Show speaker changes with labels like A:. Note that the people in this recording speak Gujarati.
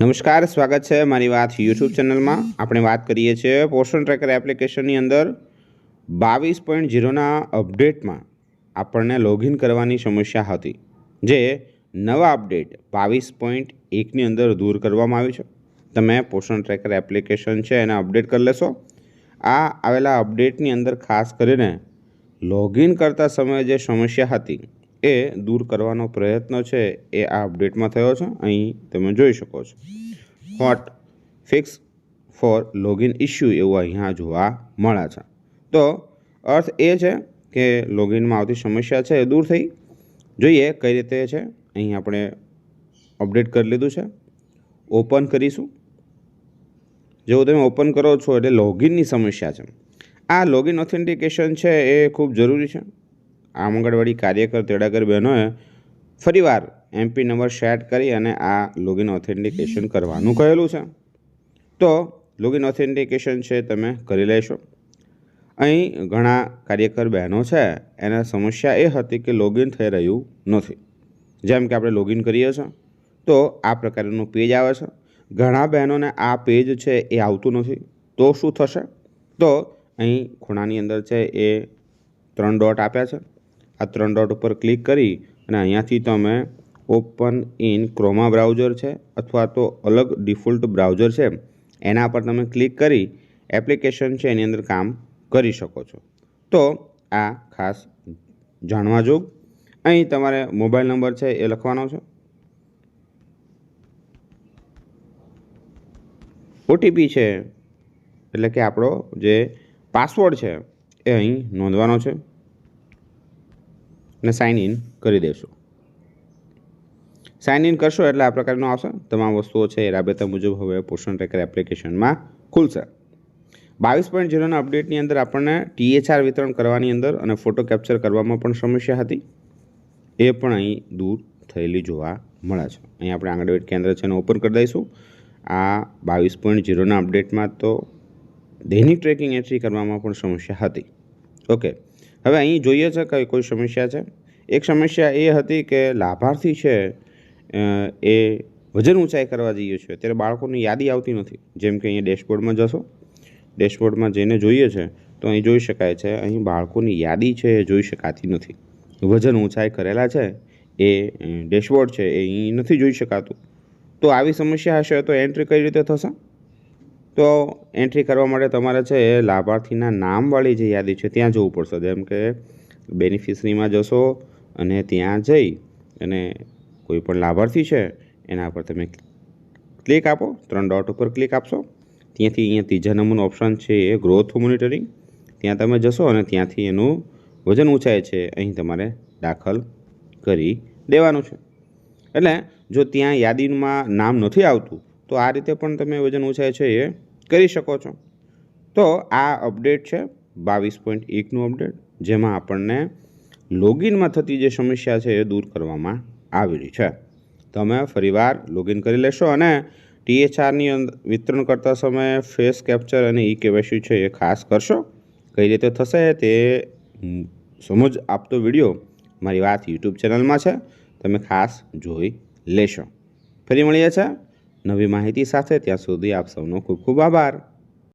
A: નમસ્કાર, સ્વાગત છે મારી વાત યુટ્યુબ ચેનલમાં. આપણે વાત કરીએ છીએ પોષણ ટ્રેકર એપ્લિકેશનની અંદર બાવીસ પોઈન્ટ ઝીરોના અપડેટમાં આપણને લોગિન કરવાની સમસ્યા હતી. જે નવા અપડેટ બાવીસ પોઈન્ટ એકની અંદર દૂર કરવામાં આવી છે. તમે પોષણ ટ્રેકર એપ્લિકેશન છે એને અપડેટ કરી લેશો. આ આવેલા અપડેટની અંદર ખાસ કરીને લોગિન કરતા સમયે જે સમસ્યા હતી એ દૂર કરવાનો પ્રયત્ન છે એ આ અપડેટમાં થયો છે. અહીં તમે જોઈ શકો છો. Hot fix for login issue એવું અહીંયા જોવા મળે છે. તો અર્થ એ છે કે લોગિનમાં આવતી સમસ્યા છે એ દૂર થઈ. જોઈએ કઈ રીતે છે. અહીં આપણે અપડેટ કરી લીધું છે. ઓપન કરીશું. જેવું તમે ઓપન કરો છો એટલે લોગિનની સમસ્યા છે. આ લોગિન ઓથેન્ટિકેશન છે એ ખૂબ જરૂરી છે. આંગણવાડી કાર્યકર તેડાગર બહેનોએ ફરીવાર એમપી નંબર સેટ કરી અને આ લોગિન ઓથેન્ટિકેશન કરવાનું કહેલું છે. તો લોગિન ઓથેન્ટિકેશન છે તમે કરી લેશો. અહીં ઘણા કાર્યકર બહેનો છે, એના સમસ્યા એ હતી કે લોગિન થઈ રહ્યું નથી. જેમ કે આપણે લોગિન કરીએ છીએ, તો આ પ્રકારનું પેજ આવે છે. ઘણા બહેનોને આ પેજ છે એ આવતું નથી, તો શું થશે? તો અહીં ખૂણાની અંદર છે એ ત્રણ ડોટ આપ્યા છે. આ ત્રણ ડોટ ઉપર ક્લિક કરી અને અહીંયાથી તમે ઓપન ઇન ક્રોમા બ્રાઉઝર છે અથવા તો અલગ ડિફોલ્ટ બ્રાઉઝર છે, એના પર તમે ક્લિક કરી એપ્લિકેશન છે એની અંદર કામ કરી શકો છો. તો આ ખાસ જાણવા જોગ. અહીં તમારે મોબાઈલ નંબર છે એ લખવાનો છે. ઓટીપી છે, એટલે કે આપણો જે પાસવર્ડ છે એ અહીં નોંધવાનો છે. અને સાઇન ઇન કરી દેશો. સાઇન ઇન કરશો એટલે આ પ્રકારનું આવશે. તમામ વસ્તુઓ છે એ રાબેતા મુજબ હવે પોષણ ટ્રેકર એપ્લિકેશનમાં ખુલશે. બાવીસ પોઈન્ટ ઝીરોના અપડેટની અંદર આપણને ટીએચઆર વિતરણ કરવાની અંદર અને ફોટો કેપ્ચર કરવામાં પણ સમસ્યા હતી. એ પણ અહીં દૂર થયેલી જોવા મળે છે. અહીં આપણે આંગણવાડી કેન્દ્ર છે એને ઓપન કરી દઈશું. આ બાવીસ પોઈન્ટ ઝીરોના અપડેટમાં તો દૈનિક ટ્રેકિંગ એન્ટ્રી કરવામાં પણ સમસ્યા હતી. ઓકે હવે અહીં જોઈએ છે કે કોઈ સમસ્યા છે? એક સમસ્યા એ હતી કે લાભાર્થી છે એ વજન ઊંચાઈ કરવા જઈએ છીએ ત્યારે બાળકોની યાદી આવતી નથી. જેમ કે અહીંયા ડેશબોર્ડમાં જશો, ડેશબોર્ડમાં જઈને જોઈએ છે, તો અહીં જોઈ શકાય છે, અહીં બાળકોની યાદી છે, એ જોઈ શકાતી નથી. વજન ઊંચાઈ કરેલા છે, એ ડેશબોર્ડ છે, એ અહીં નથી જોઈ શકાતું. તો આવી સમસ્યા હશે તો એન્ટ્રી કઈ રીતે થશે? તો એન્ટ્રી કરવા માટે તમારે છે એ લાભાર્થીના નામવાળી જે યાદી છે ત્યાં જવું પડશે. જેમ કે બેનિફિશરીમાં જશો અને ત્યાં જઈ અને કોઈ પણ લાભાર્થી છે એના પર તમે ક્લિક આપો. ત્રણ ડોટ ઉપર ક્લિક આપશો. ત્યાંથી અહીંયા ત્રીજા નંબરનું ઓપ્શન છે એ ગ્રોથ મોનિટરિંગ ત્યાં તમે જશો અને ત્યાંથી એનું વજન ઊંચાય છે અહીં તમારે દાખલ કરી દેવાનું છે. એટલે જો ત્યાં યાદીમાં નામ નથી આવતું તો આ રીતે પણ તમે વજન ઊંચાઈ છે એ કરી શકો છો. તો આ અપડેટ છે બાવીસ પોઈન્ટ એકનું અપડેટ, જેમાં આપણને લોગિનમાં થતી જે સમસ્યા છે એ દૂર કરવામાં આવેલી છે. તમે ફરીવાર લોગિન કરી લેશો અને ટીએચઆરની અંદર વિતરણ કરતા સમયે ફેસ કેપ્ચર અને ઈ કેવાયસી છે એ ખાસ કરશો. કઈ રીતે થશે તે સમજ આપતો વીડિયો મારી વાત યુટ્યુબ ચેનલમાં છે, તમે ખાસ જોઈ લેશો. ફરી મળીએ છે નવી માહિતી સાથે ત્યાં સુધી આપ સૌનો ખૂબ ખૂબ આભાર.